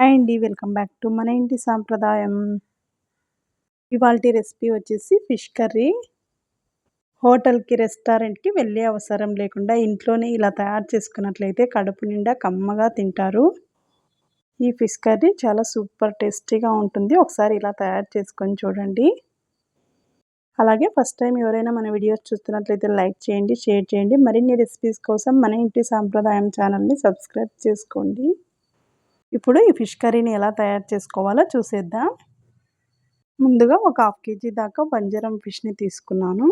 Hi అండి. Welcome back to మన ఇంటి సాంప్రదాయం. ఇవాల్టి రెసిపీ వచ్చేసి ఫిష్ కర్రీ. హోటల్‌కి, రెస్టారెంట్‌కి వెళ్ళే అవసరం లేకుండా ఇంట్లోనే ఇలా తయారు చేసుకున్నట్లయితే కడుపు నిండా కమ్మగా తింటారు. ఈ ఫిష్ కర్రీ చాలా సూపర్ టేస్టీగా ఉంటుంది. ఒకసారి ఇలా తయారు చేసుకొని చూడండి. అలాగే ఫస్ట్ టైం ఎవరైనా మన వీడియోస్ చూస్తున్నట్లయితే లైక్ చేయండి, షేర్ చేయండి. మరిన్ని రెసిపీస్ కోసం మన ఇంటి సాంప్రదాయం ఛానల్‌ని సబ్స్క్రైబ్ చేసుకోండి. ఇప్పుడు ఈ ఫిష్ కర్రీని ఎలా తయారు చేసుకోవాలో చూసేద్దాం. ముందుగా ఒక హాఫ్ కేజీ దాకా బంజరం ఫిష్‌ని తీసుకున్నాను.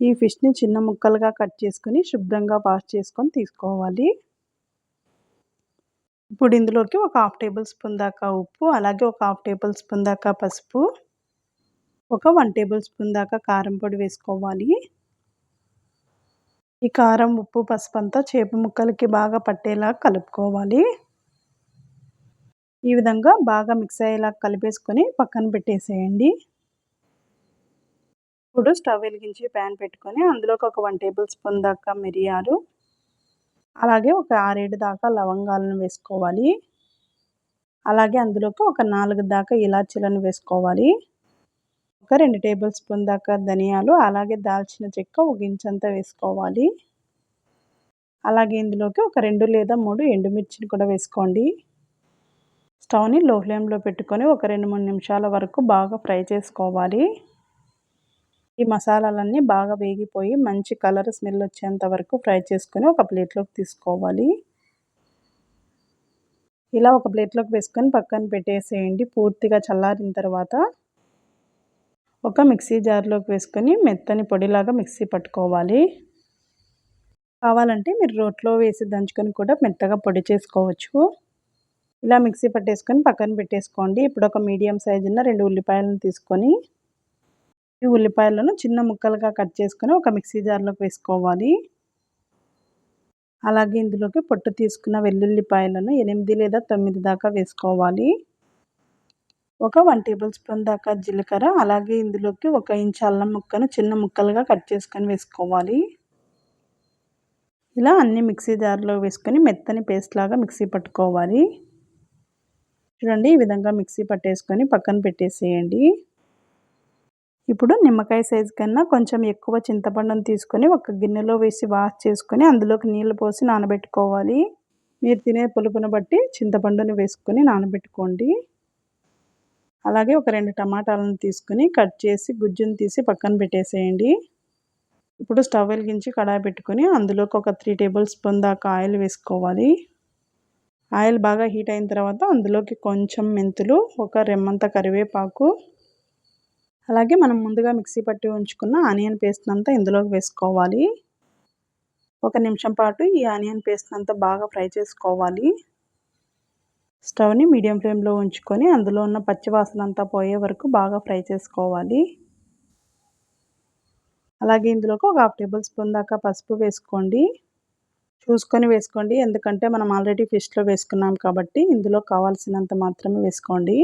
ఈ ఫిష్‌ని చిన్న ముక్కలుగా కట్ చేసుకొని శుభ్రంగా వాష్ చేసుకొని తీసుకోవాలి. ఇప్పుడు ఇందులోకి ఒక హాఫ్ టేబుల్ స్పూన్ దాకా ఉప్పు, అలాగే ఒక హాఫ్ టేబుల్ స్పూన్ దాకా పసుపు, ఒక వన్ టేబుల్ స్పూన్ దాకా కారం పొడి వేసుకోవాలి. ఈ కారం, ఉప్పు, పసుపు అంతా చేప ముక్కలకి బాగా పట్టేలా కలుపుకోవాలి. ఈ విధంగా బాగా మిక్స్ అయ్యేలా కలిపేసుకొని పక్కన పెట్టేసేయండి. ఇప్పుడు స్టవ్ వెలిగించి ప్యాన్ పెట్టుకొని అందులోకి ఒక వన్ టేబుల్ స్పూన్ దాకా మిరియాలు, అలాగే ఒక 6, 7 దాకా లవంగాలను వేసుకోవాలి. అలాగే అందులోకి ఒక నాలుగు దాకా ఇలాచీలను వేసుకోవాలి. ఒక రెండు టేబుల్ స్పూన్ దాకా ధనియాలు, అలాగే దాల్చిన చెక్క ఒక ఇంచంతా వేసుకోవాలి. అలాగే ఇందులోకి ఒక రెండు లేదా మూడు ఎండుమిర్చిని కూడా వేసుకోండి. స్టవ్‌ని లో ఫ్లేమ్‌లో పెట్టుకొని ఒక 2, 3 నిమిషాల వరకు బాగా ఫ్రై చేసుకోవాలి. ఈ మసాలాలన్నీ బాగా వేగిపోయి మంచి కలర్ స్మెల్ వచ్చేంత వరకు ఫ్రై చేసుకొని ఒక ప్లేట్‌లోకి తీసుకోవాలి. ఇలా ఒక ప్లేట్‌లోకి వేసుకొని పక్కన పెట్టేసేయండి. పూర్తిగా చల్లారిన తర్వాత ఒక మిక్సీ జార్‌లోకి వేసుకొని మెత్తని పొడిలాగా మిక్సీ పట్టుకోవాలి. కావాలంటే మీరు రోట్లో వేసి దంచుకొని కూడా మెత్తగా పొడి చేసుకోవచ్చు. ఇలా మిక్సీ పట్టేసుకొని పక్కన పెట్టేసుకోండి. ఇప్పుడు ఒక మీడియం సైజు ఉన్న రెండు ఉల్లిపాయలను తీసుకొని ఈ ఉల్లిపాయలను చిన్న ముక్కలుగా కట్ చేసుకొని ఒక మిక్సీ జార్‌లోకి వేసుకోవాలి. అలాగే ఇందులోకి పొట్టు తీసుకున్న వెల్లుల్లిపాయలను ఎనిమిది లేదా తొమ్మిది దాకా వేసుకోవాలి. ఒక వన్ టేబుల్ స్పూన్ దాకా జీలకర్ర, అలాగే ఇందులోకి ఒక ఇంచు అల్లం ముక్కను చిన్న ముక్కలుగా కట్ చేసుకొని వేసుకోవాలి. ఇలా అన్ని మిక్సీ జార్‌లో వేసుకొని మెత్తని పేస్ట్ లాగా మిక్సీ పట్టుకోవాలి. చూడండి ఈ విధంగా మిక్సీ పట్టేసుకొని పక్కన పెట్టేసేయండి. ఇప్పుడు నిమ్మకాయ సైజు కన్నా కొంచెం ఎక్కువ చింతపండును తీసుకొని ఒక గిన్నెలో వేసి వాష్ చేసుకొని అందులోకి నీళ్ళు పోసి నానబెట్టుకోవాలి. మీరు తినే పులుపును బట్టి చింతపండుని వేసుకొని నానబెట్టుకోండి. అలాగే ఒక రెండు టమాటాలను తీసుకొని కట్ చేసి గుజ్జును తీసి పక్కన పెట్టేసేయండి. ఇప్పుడు స్టవ్ వెలిగించి కడాయి పెట్టుకొని అందులోకి ఒక త్రీ టేబుల్ స్పూన్ దాకా ఆయిల్ వేసుకోవాలి. ఆయిల్ బాగా హీట్ అయిన తర్వాత అందులోకి కొంచెం మెంతులు, ఒక రెమ్మంత కరివేపాకు, అలాగే మనం ముందుగా మిక్సీ పట్టి ఉంచుకున్న ఆనియన్ పేస్ట్‌నంతా ఇందులోకి వేసుకోవాలి. ఒక నిమిషం పాటు ఈ ఆనియన్ పేస్ట్‌నంతా బాగా ఫ్రై చేసుకోవాలి. స్టవ్‌ని మీడియం ఫ్లేమ్‌లో ఉంచుకొని అందులో ఉన్న పచ్చివాసనంతా అంతా పోయే వరకు బాగా ఫ్రై చేసుకోవాలి. అలాగే ఇందులోకి ఒక హాఫ్ టేబుల్ స్పూన్ దాకా పసుపు వేసుకోండి. చూసుకొని వేసుకోండి. ఎందుకంటే మనం ఆల్రెడీ ఫిష్‌లో వేసుకున్నాం కాబట్టి ఇందులో కావాల్సినంత మాత్రమే వేసుకోండి.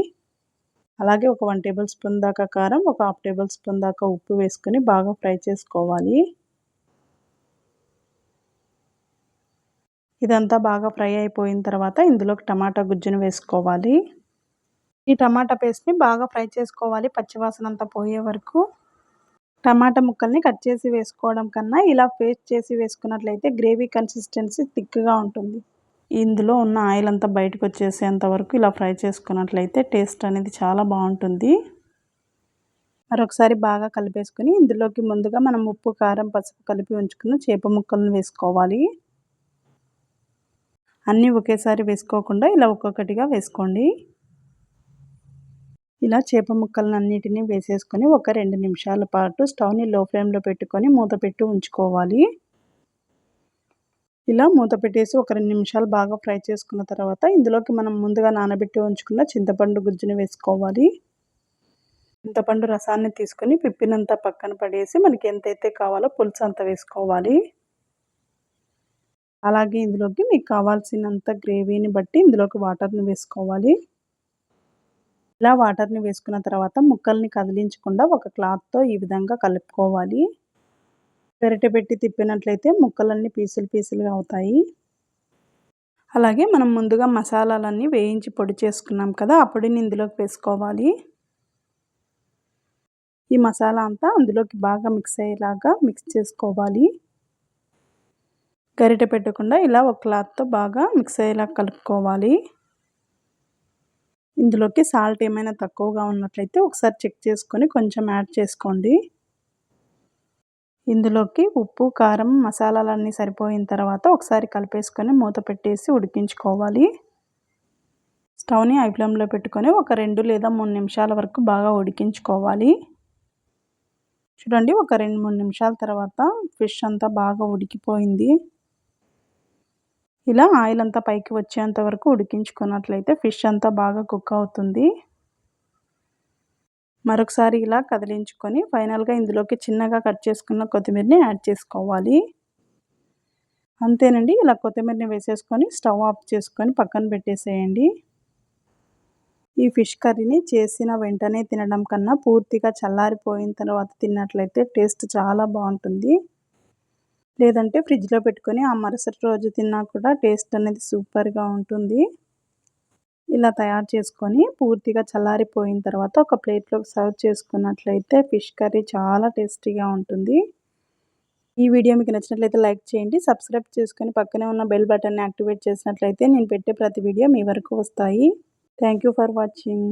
అలాగే ఒక వన్ టేబుల్ స్పూన్ దాకా కారం, ఒక హాఫ్ టేబుల్ స్పూన్ దాకా ఉప్పు వేసుకొని బాగా ఫ్రై చేసుకోవాలి. ఇదంతా బాగా ఫ్రై అయిపోయిన తర్వాత ఇందులోకి టమాటా గుజ్జును వేసుకోవాలి. ఈ టమాటా పేస్ట్‌ని బాగా ఫ్రై చేసుకోవాలి పచ్చివాసన అంతా పోయే వరకు. టమాటా ముక్కల్ని కట్ చేసి వేసుకోవడం కన్నా ఇలా పేస్ట్ చేసి వేసుకున్నట్లయితే గ్రేవీ కన్సిస్టెన్సీ థిక్‌గా ఉంటుంది. ఇందులో ఉన్న ఆయిల్ అంతా బయటకు వచ్చేసేంత వరకు ఇలా ఫ్రై చేసుకున్నట్లయితే టేస్ట్ అనేది చాలా బాగుంటుంది. మరొకసారి బాగా కలిపేసుకుని ఇందులోకి ముందుగా మనం ఉప్పు, కారం, పసుపు కలిపి ఉంచుకున్న చేప ముక్కలను వేసుకోవాలి. అన్నీ ఒకేసారి వేసుకోకుండా ఇలా ఒక్కొక్కటిగా వేసుకోండి. ఇలా చేప ముక్కలనన్నిటిని వేసేసుకొని ఒక రెండు నిమిషాల పాటు స్టవ్‌ని లో ఫ్లేమ్‌లో పెట్టుకొని మూత పెట్టి ఉంచుకోవాలి. ఇలా మూత పెట్టేసి ఒక రెండు నిమిషాలు బాగా ఫ్రై చేసుకున్న తర్వాత ఇందులోకి మనం ముందుగా నానబెట్టి ఉంచుకున్న చింతపండు గుజ్జుని వేసుకోవాలి. చింతపండు రసాన్ని తీసుకొని పిప్పినంతా పక్కన పడేసి మనకి ఎంతైతే కావాలో పులుసు అంత వేసుకోవాలి. అలాగే ఇందులోకి మీకు కావాల్సినంత గ్రేవీని బట్టి ఇందులోకి వాటర్‌ని వేసుకోవాలి. ఇలా వాటర్‌ని వేసుకున్న తర్వాత ముక్కల్ని కదిలించకుండా ఒక క్లాత్‌తో ఈ విధంగా కలుపుకోవాలి. గరిటె పెట్టి తిప్పినట్లయితే ముక్కలన్నీ పీసులు పీసులుగా అవుతాయి. అలాగే మనం ముందుగా మసాలాలన్నీ వేయించి పొడి చేసుకున్నాం కదా ఆ పొడిని ఇందులోకి వేసుకోవాలి ఈ మసాలా అంతా అందులోకి బాగా మిక్స్ అయ్యేలాగా మిక్స్ చేసుకోవాలి గరిటె పెట్టకుండా ఇలా ఒక క్లాత్తో బాగా మిక్స్ అయ్యేలా కలుపుకోవాలి ఇందులోకి సాల్ట్ ఏమైనా తక్కువగా ఉన్నట్లయితే ఒకసారి చెక్ చేసుకొని కొంచెం యాడ్ చేసుకోండి. ఇందులోకి ఉప్పు కారం మసాలాలన్నీ సరిపోయిన తర్వాత ఒకసారి కలిపేసుకొని మూత పెట్టేసి ఉడికించుకోవాలి. స్టవ్ని ఐ ఫ్లేమ్లో పెట్టుకొని ఒక రెండు లేదా మూడు నిమిషాల వరకు బాగా ఉడికించుకోవాలి. చూడండి ఒక రెండు మూడు నిమిషాల తర్వాత ఫిష్ అంతా బాగా ఉడికిపోయింది. ఇలా ఆయిల్ అంతా పైకి వచ్చేంత వరకు ఉడికించుకున్నట్లయితే ఫిష్ అంతా బాగా కుక్ అవుతుంది. మరొకసారి ఇలా కదిలించుకొని ఫైనల్గా ఇందులోకి చిన్నగా కట్ చేసుకున్న కొత్తిమీరని యాడ్ చేసుకోవాలి. అంతేనండి ఇలా కొత్తిమీరని వేసేసుకొని స్టవ్ ఆఫ్ చేసుకొని పక్కన పెట్టేసేయండి. ఈ ఫిష్ కర్రీని చేసిన వెంటనే తినడం కన్నా పూర్తిగా చల్లారిపోయిన తర్వాత తిన్నట్లయితే టేస్ట్ చాలా బాగుంటుంది. లేదంటే ఫ్రిడ్జ్లో పెట్టుకొని ఆ మరుసటి రోజు తిన్నా కూడా టేస్ట్ అనేది సూపర్గా ఉంటుంది. ఇలా తయారు చేసుకొని పూర్తిగా చల్లారిపోయిన తర్వాత ఒక ప్లేట్లోకి సర్వ్ చేసుకున్నట్లయితే ఫిష్ కర్రీ చాలా టేస్టీగా ఉంటుంది. ఈ వీడియో మీకు నచ్చినట్లయితే లైక్ చేయండి సబ్స్క్రైబ్ చేసుకొని పక్కనే ఉన్న బెల్ బటన్ని యాక్టివేట్ చేసినట్లయితే నేను పెట్టే ప్రతి వీడియో మీ వరకు వస్తాయి. Thank for watching.